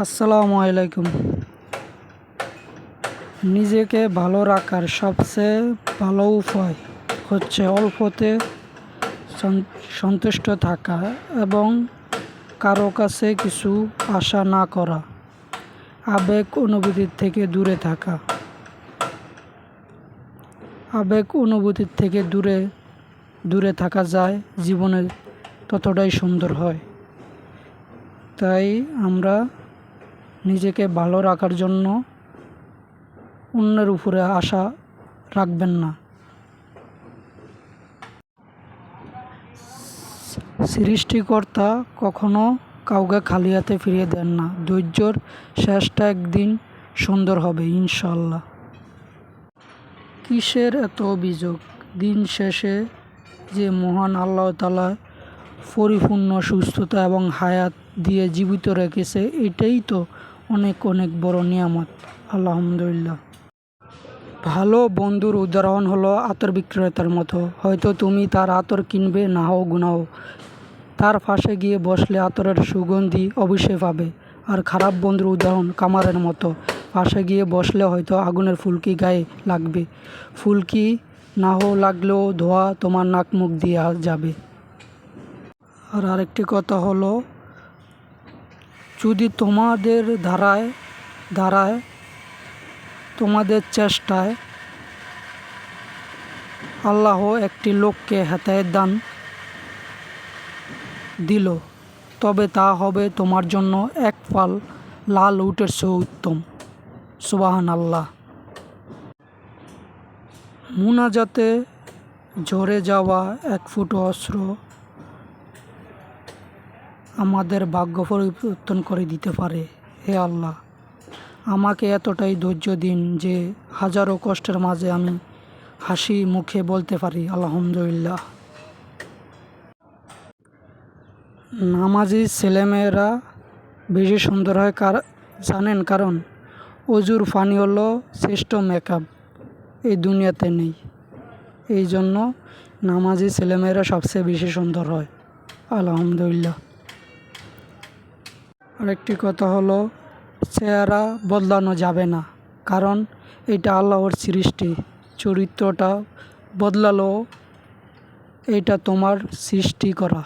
আসসালামু আলাইকুম। নিজেকে ভালো রাখার সবচেয়ে ভালো উপায় হচ্ছে অল্পতে সন্তুষ্ট থাকা এবং কারও কাছে কিছু আশা না করা, আবেগ অনুভূতির থেকে দূরে থাকা। আবেগ অনুভূতির থেকে দূরে দূরে থাকা যায়, জীবনে ততটাই সুন্দর হয়। তাই আমরা নিজেকে ভালো রাখার জন্য অন্যের উপরে আশা রাখবেন না। সৃষ্টিকর্তা কখনো কাউকে খালি হাতে ফিরিয়ে দেন না। ধৈর্যর শেষটা একদিন সুন্দর হবে ইনশাল্লাহ কিসের এত অভিযোগ? দিন শেষে যে মহান আল্লাহ তালা পরিপূর্ণ সুস্থতা এবং হায়াত দিয়ে জীবিত রেখেছে, এটাই তো অনেক অনেক বড় নিয়ামত। আলহামদুলিল্লাহ। ভালো বন্ধুর উদাহরণ হলো আতর বিক্রেতার মতো। হয়তো তুমি তার আতর কিনবে না হোক গুনাও। তার পাশে গিয়ে বসলে আতরের সুগন্ধি অবশ্যই পাবে। আর খারাপ বন্ধুর উদাহরণ কামারের মতো। পাশে গিয়ে বসলে হয়তো আগুনের ফুলকি গায়ে লাগবে। ফুলকি না হোক লাগলেও ধোয়া তোমার নাক মুখ দিয়ে যাবে। আর আরেকটি কথা হলো যদি তোমাদের ধারায় ধারায়, তোমাদের চেষ্টায় আল্লাহ একটি লোককে হেতায়ের দান দিল, তবে তা হবে তোমার জন্য এক পাল লাল উটের চেয়েও উত্তম। সুবাহান আল্লাহ মুনাজাতে ঝরে যাওয়া এক ফুটো অস্ত্র আমাদের ভাগ্য পরিবর্তন করে দিতে পারে, হে আল্লাহ। আমাকে এতটাই ধৈর্য দিন যে হাজারো কষ্টের মাঝে আমি হাসি মুখে বলতে পারি, আলহামদুলিল্লাহ। নামাজি ছেলেমেয়েরা বেশি সুন্দর হয় কার, জানেন কারণ অজুর পানি হলো শ্রেষ্ঠ মেকআপ এই দুনিয়াতে নেই। এই জন্য নামাজি ছেলেমেয়েরা সবচেয়ে বেশি সুন্দর হয়, আলহামদুলিল্লাহ। আরেকটি কথা হলো, চেহারা বদলানো যাবে না, কারণ এটা আল্লাহর সৃষ্টি। চরিত্রটা বদলালো, এটা তোমার সৃষ্টি করা।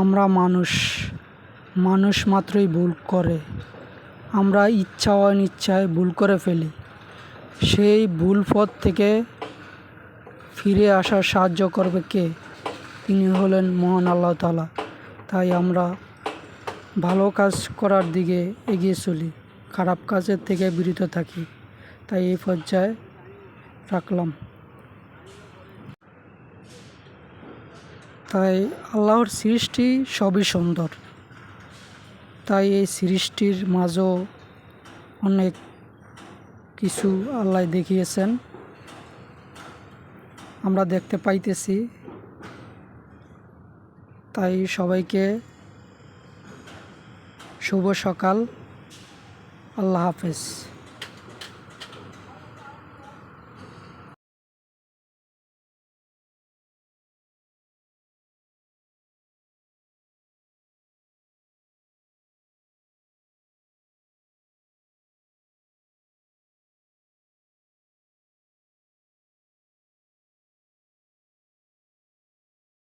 আমরা মানুষ মানুষ মাত্রই ভুল করে। আমরা ইচ্ছা অনিচ্ছায় ভুল করে ফেলি। সেই ভুল পথ থেকে ফিরে আসার সাহায্য করবে কে? তিনি হলেন মহান আল্লাহ তালা তাই আমরা ভালো কাজ করার দিকে এগিয়ে চলি, খারাপ কাজের থেকে বিরত থাকি। তাই এই পর্যায়ে রাখলাম। তাই আল্লাহর সৃষ্টি সবই সুন্দর। তাই এই সৃষ্টির মাঝেও অনেক কিছু আল্লাহ দেখিয়েছেন। আমরা দেখতে পাইতেছি তাই সবাইকে শুভ সকাল। আল্লাহ হাফেজ।